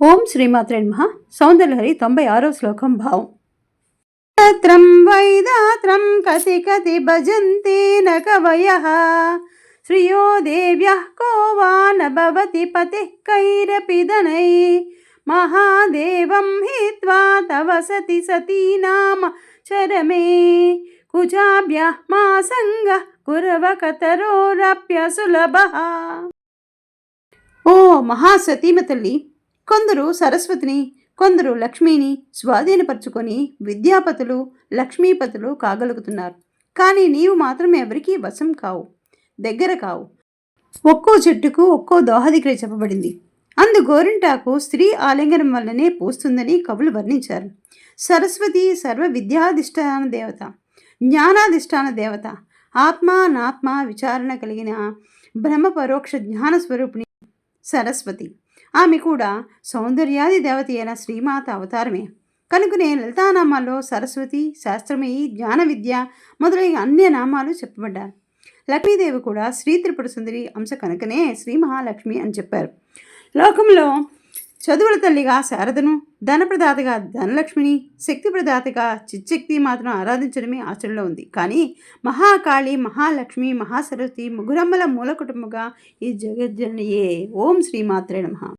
ఓం శ్రీమాత్రే మహా సౌందర్యహరి తొంభై ఆరో శ్లోకం భావం. తత్రం వైదాత్రం కసి కతి భజంతి న కవయ శ్రియో దేవ్య కో వా నభవతి పతి కైరపి ధనై. మహాదేవం హిత్వా తవ సతి సతీ నామ చరమే. కుజాభ్య మా సంగ కురవ కతరోరప్య సులభ. ఓ మహాసతీమ తల్లి కొందరు సరస్వతిని కొందరు లక్ష్మిని స్వాధీనపరుచుకొని విద్యాపతులు లక్ష్మీపతులు కాగలుగుతున్నారు. కానీ నీవు మాత్రం ఎవరికీ వశం కావు దగ్గర కావు. ఒక్కో చెట్టుకు ఒక్కో దోహదికై చెప్పబడింది. అందు గోరింటాకు స్త్రీ ఆలింగనం వల్లనే పూస్తుందని కవులు వర్ణించారు. సరస్వతి సర్వ విద్యాధిష్టాన దేవత జ్ఞానాధిష్టాన దేవత ఆత్మ నాత్మ విచారణ కలిగిన బ్రహ్మ పరోక్ష జ్ఞాన స్వరూపిణి సరస్వతి. ఆమె కూడా సౌందర్యాది దేవత అయిన శ్రీమాత అవతారమే. కనుకనే లలితానామాల్లో సరస్వతి శాస్త్రమయి జ్ఞాన విద్య మొదలైన అన్య నామాలు చెప్పబడ్డారు లక్ష్మీదేవి కూడా శ్రీ త్రిపుర సుందరి అంశ కనుకనే శ్రీ మహాలక్ష్మి అని చెప్పారు. లోకంలో చదువుల తల్లిగా శారదను ధనప్రదాతగా ధనలక్ష్మిని శక్తి ప్రదాతగా చిచ్చక్తి మాత్రం ఆరాధించడమే ఆచరణలో ఉంది. కానీ మహాకాళి మహాలక్ష్మి మహాసరస్వతి ముగురమ్మల మూల కుటుంబగా ఈ జగజ్జనయే. ఓం శ్రీమాత్రే నమ.